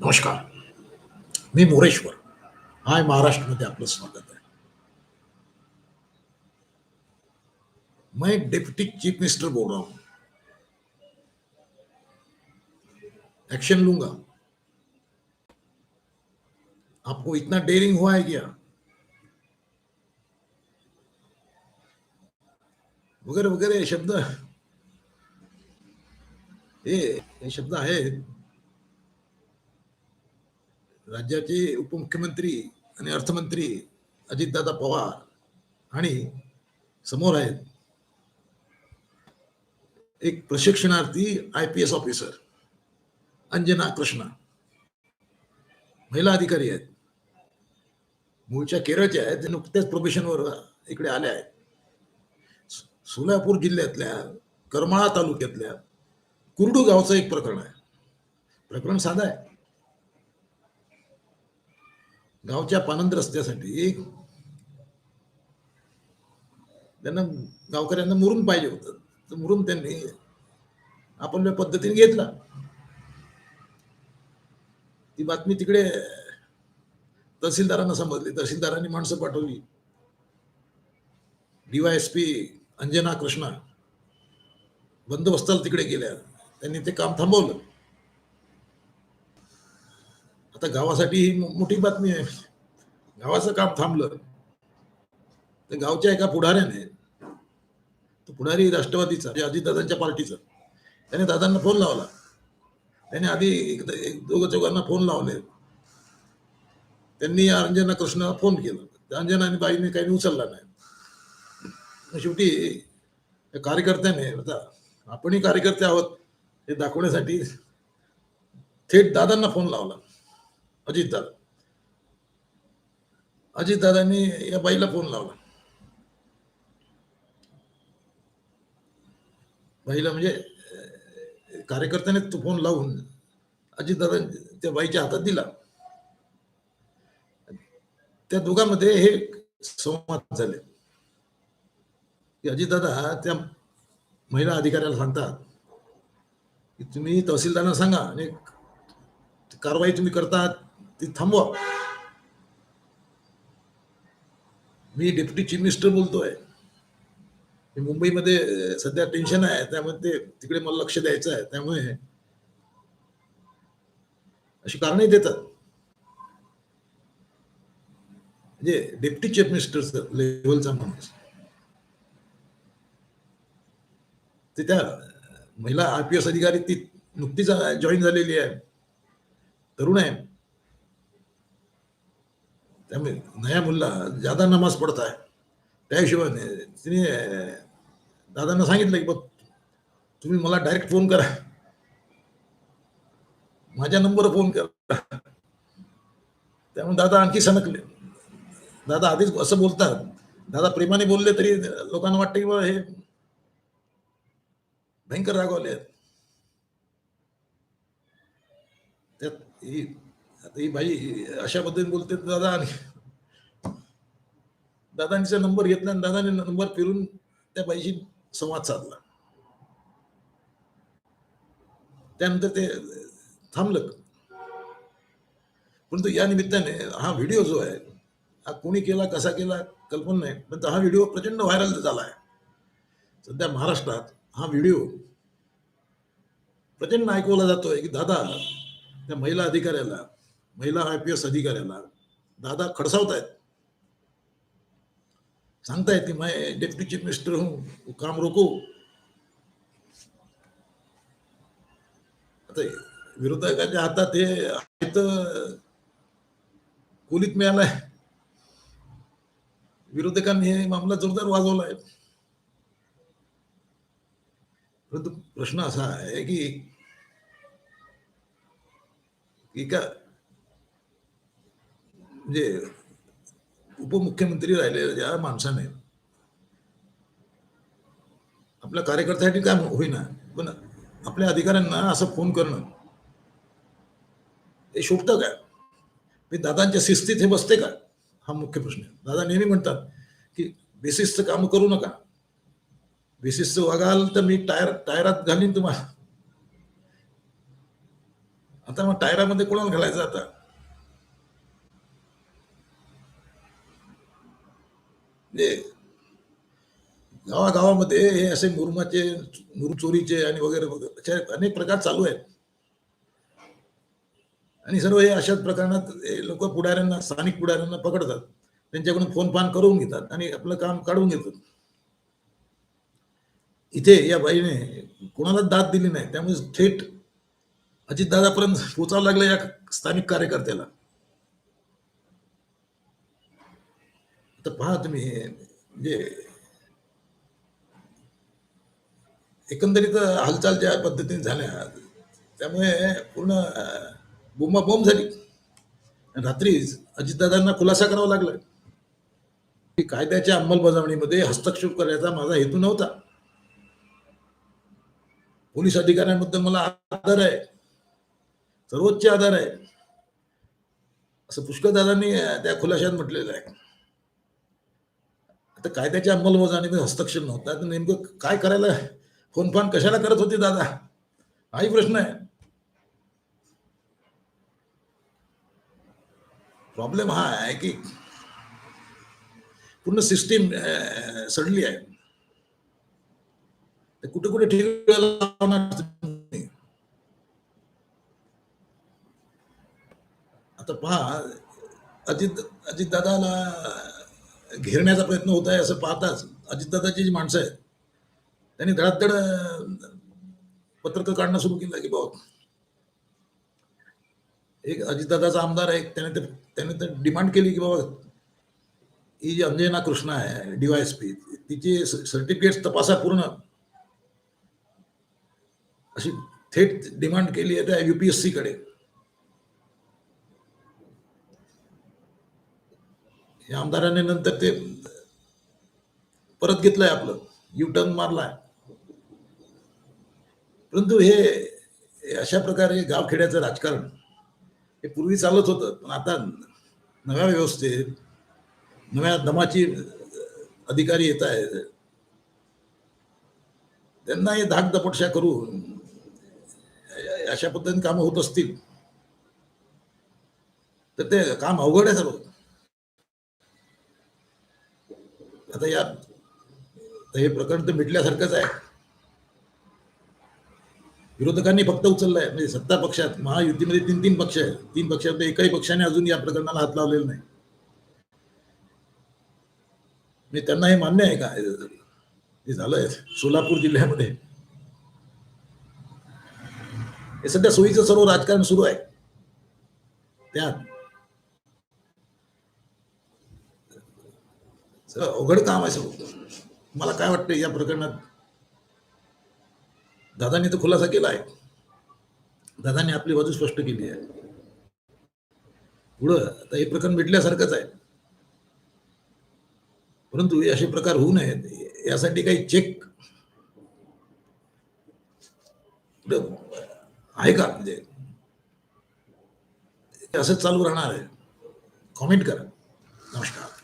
नमस्कार. मी मोरेश्वर. हाय महाराष्ट्रमध्ये आपलं स्वागत है मैं डिप्टी चीफ मिनिस्टर बोल रहा हूं एक्शन लूंगा. आपको इतना डेयरिंग हुआ है क्या? वगैरे वगैरे शब्द हे हे शब्द आहेत. राज्याचे उपमुख्यमंत्री आणि अर्थमंत्री अजितदादा पवार आणि समोर आहेत एक प्रशिक्षणार्थी I P S officer Anjana Krishna. महिला अधिकारी आहेत. मूळच्या केरळच्या आहेत. ते नुकत्याच प्रोबेशनवर इकडे आल्या आहेत. सोलापूर जिल्ह्यातल्या करमाळा तालुक्यातल्या कुर्डू गावचं एक प्रकरण आहे. प्रकरण साधं आहे. गावच्या पानंद रस्त्यासाठी त्यांना गावकऱ्यांना मुरुम पाहिजे होतं. तर मुरुम त्यांनी आपल्या पद्धतीने घेतला. ती बातमी तिकडे तहसीलदारांना समजली. तहसीलदारांनी माणसं पाठवली. डीवायएसपी अंजना कृष्णा बंदोबस्ताला तिकडे गेल्या. त्यांनी ते काम थांबवलं. आता गावासाठी ही मो- मोठी बातमी आहे. गावाचं काम थांबलं. तर गावच्या एका पुढाऱ्याने तो पुढारी राष्ट्रवादीचा म्हणजे अजितदादांच्या पार्टीचा. त्याने दादांना फोन लावला. त्याने आधी एक एक दोघं चौघांना फोन लावले. त्यांनी अंजना कृष्णाला फोन केला. त्या अंजना आणि बाईने काही उचलला नाही. मग शेवटी कार्यकर्त्याने आता आपणही कार्यकर्ते आहोत हे दाखवण्यासाठी थेट दादांना फोन लावला. अजितदादा. अजितदादांनी या बाईला फोन लावला. बाईला म्हणजे कार्यकर्त्याने तो फोन लावून अजितदादा त्या बाईच्या हातात दिला. त्या दोघांमध्ये हे संवाद झाले. की अजितदादा त्या महिला अधिकाऱ्याला सांगतात की तुम्ही तहसीलदारांना सांगा आणि कारवाई तुम्ही करतात ती थांबवा. मी डेप्युटी चीफ मिनिस्टर बोलतोय. मी मुंबईमध्ये सध्या टेन्शन आहे त्यामुळे ते तिकडे मला लक्ष द्यायचं आहे त्यामुळे. अशी कारणही देतात. म्हणजे डेप्युटी चीफ मिनिस्टर लेवलचा माणूस. ते त्या महिला आय पी एस अधिकारी ती नुकतीच जॉईन झालेली आहे. तरुण आहे. त्यामुळे नया मुल्ला ज्यादा नमाज पडत आहे त्या हिशोबाने तिने दादांना सांगितलं की बघ तुम्ही मला डायरेक्ट फोन करा. माझ्या नंबरवर फोन करा. त्यामुळे दादा आणखी सणकले दादा आधीच असं बोलतात. दादा प्रेमाने बोलले तरी लोकांना वाटतं की बा हे भयंकर रागवले आहेत. त्यात ही आता ही बाई अशा पद्धतीने बोलते दादा आणि दादांचा नंबर घेतला आणि दादाने नंबर फिरून त्या बाईशी संवाद साधला. त्यानंतर ते थांबलं. परंतु या निमित्ताने हा व्हिडिओ जो आहे हा कोणी केला कसा केला कल्पना नाही. पण हा व्हिडिओ प्रचंड व्हायरल झाला आहे. सध्या महाराष्ट्रात हा व्हिडिओ प्रचंड ऐकवला जातोय की दादा त्या महिला अधिकाऱ्याला महिला आय पी एस अधिकाऱ्याला दादा खडसावतायत. सांगतायत की मैं डेप्युटी चीफ मिनिस्टर हूं काम रोको. आता विरोधकांच्या हातात हे आहेत कोलीत मिळालाय. विरोधकांनी हे मामला जोरदार वाजवलाय. परंतु प्रश्न असा आहे की एका म्हणजे उपमुख्यमंत्री राहिलेल्या या माणसाने. आपल्या कार्यकर्त्यासाठी काय होईना पण आपल्या अधिकाऱ्यांना असं फोन करणं हे शोभतं काय मी दादांच्या शिस्तीत हे बसते का? हा मुख्य प्रश्न आहे. दादा नेहमी म्हणतात की बेसिसचं काम करू नका. बेसिसचं वागाल तर मी टायर टायरात घालीन तुम्हाला आता मग टायरामध्ये कोणाला घालायचं आता? म्हणजे गावागावामध्ये हे असे मुरुमाचे मुरुचोरीचे आणि वगैरे वगैरे असे अनेक प्रकार चालू आहेत. आणि सर्व हे अशाच प्रकरणात लोक पुढाऱ्यांना स्थानिक पुढाऱ्यांना पकडतात. त्यांच्याकडून फोन फान करून घेतात आणि आपलं काम काढून घेतात. इथे या बाईने कोणालाच दाद दिली नाही त्यामुळे थेट अजितदादापर्यंत पोचावं लागलं या स्थानिक कार्यकर्त्याला. तर पहा तुम्ही म्हणजे एकंदरीत हालचाल ज्या पद्धतीने झाल्या त्यामुळे पूर्ण बोंबाबोंब झाली. रात्रीच अजितदादांना खुलासा करावा लागला. की कायद्याच्या अंमलबजावणीमध्ये हस्तक्षेप करायचा माझा हेतू नव्हता. पोलीस अधिकाऱ्यांबद्दल मला आदर आहे. सर्वोच्च आदर आहे. असं पुष्कळदादांनी त्या खुलाशात म्हटलेलं आहे. आता कायद्याच्या अंमलबजावणीमध्ये हस्तक्षेप नव्हता? तर नेमकं काय करायला फोन फान कशाला करत होते दादा? हाही प्रश्न आहे. प्रॉब्लेम हा आहे की पूर्ण सिस्टीम सडली आहे. ते कुठे कुठे ठीक आता पहा अजित अजितदादाला घेरण्याचा प्रयत्न होत आहे असं पाहताच अजितदादाची जी माणसं आहेत, त्यांनी धडाधड पत्रक काढणं सुरू केलं की एक अजितदादाचा आमदार आहे, त्याने ते त्याने तर डिमांड केली की बाबा, ही जी अंजना कृष्णा आहे डीवायएसपी तिची सर्टिफिकेट तपासा पूर्ण. अशी थेट डिमांड केली आहे त्या युपीएससी हे आमदाराने नंतर ते परत घेतलंय आपलं. यू टर्न मारलाय. परंतु हे हे अशा प्रकारे गावखेड्याचं राजकारण हे पूर्वी चालत होतं. पण आता नव्या व्यवस्थेत नव्या दमाची अधिकारी येत आहेत. त्यांना हे धाक दपटशा करून अशा पद्धतीने कामं होत असतील. तर ते काम अवघड आहे सर्व. आता या तर हे प्रकरण तर मिटल्यासारखंच आहे. विरोधकांनी फक्त उचललंय. म्हणजे सत्ता पक्षात महायुतीमध्ये तीन तीन पक्ष आहेत. तीन पक्षात एकाही पक्षाने अजून या प्रकरणाला हात लावलेला नाही. म्हणजे त्यांना हे मान्य आहे का? हे झालंय सोलापूर जिल्ह्यामध्ये. हे सध्या सोयीचं सर्व राजकारण सुरू आहे. त्यात सगळं अवघड काम आहे सर मला काय वाटतं या प्रकरणात? दादांनी तर खुलासा केला आहे. दादांनी आपली बाजू स्पष्ट केली आहे. पुढं आता हे प्रकरण मिटल्यासारखंच आहे. परंतु हे असे प्रकार होऊ नयेत. यासाठी काही चेक आहे का? म्हणजे असंच चालू राहणार आहे. कॉमेंट करा. नमस्कार.